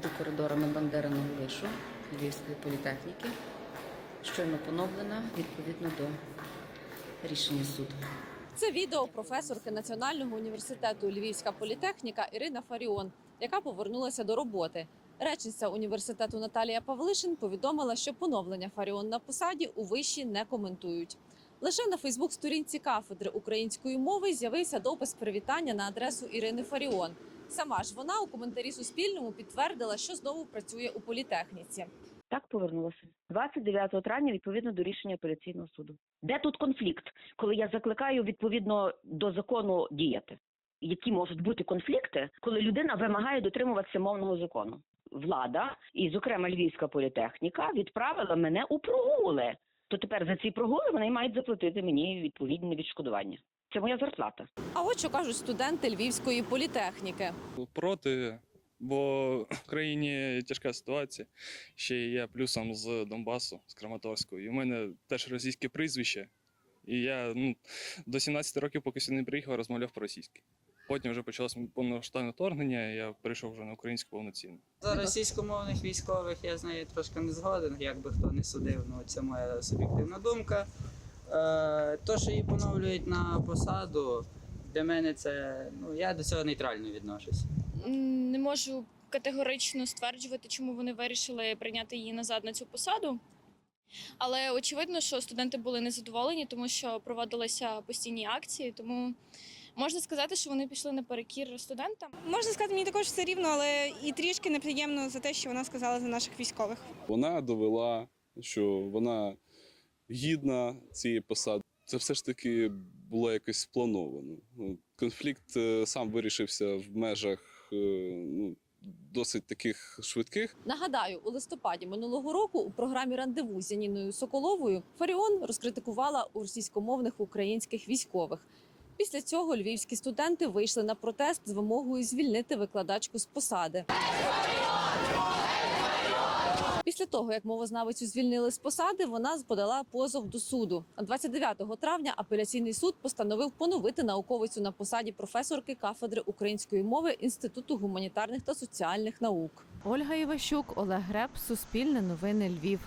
Йду коридорами Бандериного вишу Львівської політехніки. Щойно поновлена відповідно до рішення суду. Це відео професорки Національного університету Львівська політехніка Ірина Фаріон, яка повернулася до роботи. Речниця університету Наталія Павлишин повідомила, що поновлення Фаріон на посаді у виші не коментують. Лише на Фейсбук-сторінці кафедри української мови з'явився допис привітання на адресу Ірини Фаріон. Сама ж вона у коментарі Суспільному підтвердила, що знову працює у політехніці. Так повернулася 29 травня відповідно до рішення апеляційного суду. Де тут конфлікт, коли я закликаю відповідно до закону діяти? Які можуть бути конфлікти, коли людина вимагає дотримуватися мовного закону? Влада, і, зокрема, Львівська політехніка, відправила мене у прогули. То тепер за ці прогули вони мають заплатити мені відповідне відшкодування. Це моя зарплата. А от що кажуть студенти Львівської політехніки. проти, бо в країні тяжка ситуація. Ще й я плюсом з Донбасу, з Краматорського. І у мене теж російське прізвище. І я ну, до 17 років, поки сюди не приїхав, розмовляв по-російськи. Потім вже почалося повноштабне вторгнення, і я перейшов вже на українську повноцінно. За російськомовних військових я з нею трошки не згоден, як би хто не судив, ну це моя суб'єктивна думка. Е, то, що її поновлюють на посаду, для мене це ну я до цього нейтрально відношусь. Не можу категорично стверджувати, чому вони вирішили прийняти її назад на цю посаду. Але очевидно, що студенти були незадоволені, тому що проводилися постійні акції. Тому можна сказати, що вони пішли наперекір студентам. Можна сказати, мені також все рівно, але і трішки неприємно за те, що вона сказала за наших військових. Вона довела, що вона гідна цієї посади. Це все ж таки було якось сплановано. Ну, Конфлікт е, сам вирішився в межах е, ну, досить таких швидких. Нагадаю, у листопаді минулого року у програмі рандеву з Яніною Соколовою Фаріон розкритикувала у російськомовних українських військових. Після цього львівські студенти вийшли на протест з вимогою звільнити викладачку з посади. Того, як мовознавицю звільнили з посади, вона подала позов до суду. А 29 травня апеляційний суд постановив поновити науковицю на посаді професорки кафедри української мови Інституту гуманітарних та соціальних наук. Ольга Іващук, Олег Греб, Суспільне новини Львів.